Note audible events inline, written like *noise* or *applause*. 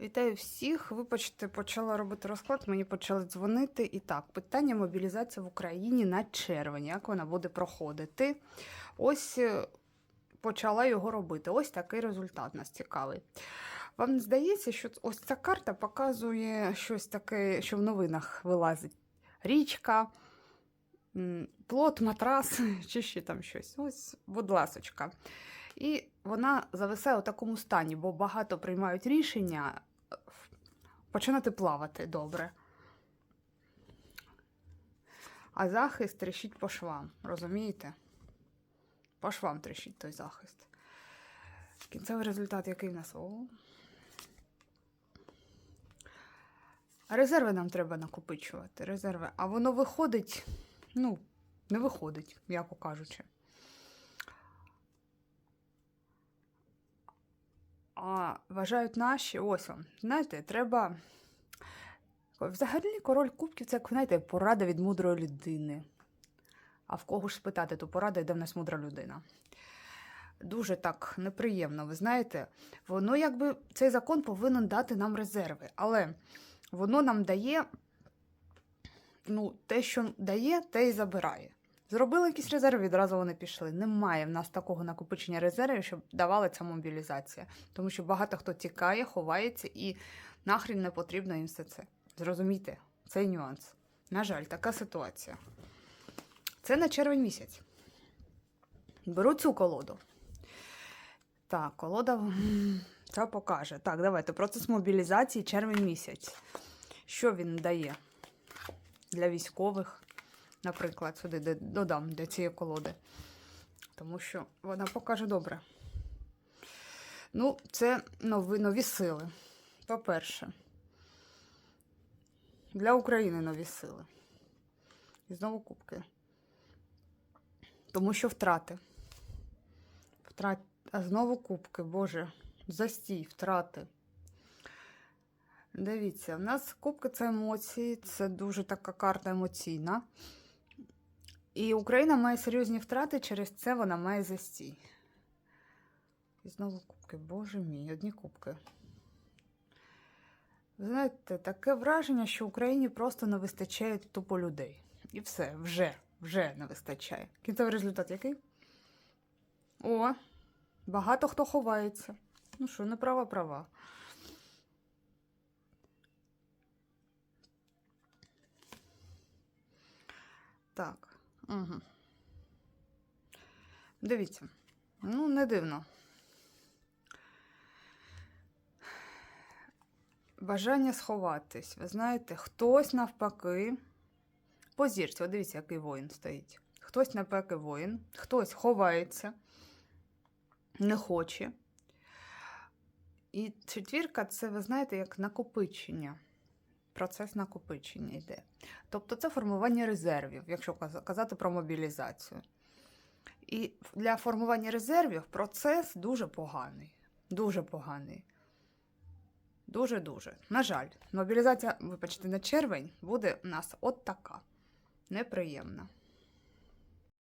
Вітаю всіх. Вибачте, почала робити розклад, мені почали дзвонити. І так, питання мобілізації в Україні на червень, як вона буде проходити. Ось е, почала його робити. Ось такий результат нас цікавий. Вам здається, що ось ця карта показує щось таке, що в новинах вилазить річка, плот, матрас *laughs* чи ще там щось. Ось, будь ласочка. І вона зависає у такому стані, бо багато приймають рішення починати плавати добре. А захист тріщить по швам, розумієте? По швам тріщить той захист. Кінцевий результат який в нас? О. Резерви нам треба накопичувати. Резерви. А воно виходить, ну, не виходить, м'яко кажучи. А вважають наші, ось знаєте, треба. Взагалі, король кубків це, знаєте, порада від мудрої людини. А в кого ж спитати, то порада йде в нас мудра людина. Дуже так неприємно, ви знаєте, воно якби цей закон повинен дати нам резерви, але воно нам дає, ну, те, що дає, те і забирає. Зробили якісь резерви, відразу вони пішли. Немає в нас такого накопичення резервів, щоб давала ця мобілізація. Тому що багато хто тікає, ховається і нахрін не потрібно їм все це. Зрозумійте, цей нюанс. На жаль, така ситуація. Це на червень місяць. Беру цю колоду. Так, колода це *laughs* покаже. Так, давайте. Процес мобілізації червень місяць. Що він дає для військових? Наприклад, сюди додам для цієї колоди. Тому що вона покаже добре. Ну, це нові, нові сили. По-перше, для України нові сили. І знову кубки. Тому що втрати. Втрат... А знову кубки, Боже, застій, втрати. Дивіться, в нас кубки це емоції, це дуже така карта емоційна. І Україна має серйозні втрати, через це вона має застій. І знову кубки, боже мій, одні кубки. Знаєте, таке враження, що Україні просто не вистачає тупо людей. І все, вже, вже не вистачає. Кінцевий результат який? О, багато хто ховається. Ну що, не права права. Так. Угу. Дивіться. Ну, не дивно. Бажання сховатись. Ви знаєте, хтось навпаки. По зірці, дивіться, який воїн стоїть. Хтось навпаки воїн, хтось ховається, не хоче. І четвірка це, ви знаєте, як накопичення. Процес накопичення йде. Тобто це формування резервів, якщо казати про мобілізацію. І для формування резервів процес дуже поганий. Дуже поганий. Дуже-дуже. На жаль, мобілізація, вибачте, на червень буде у нас от така. Неприємна.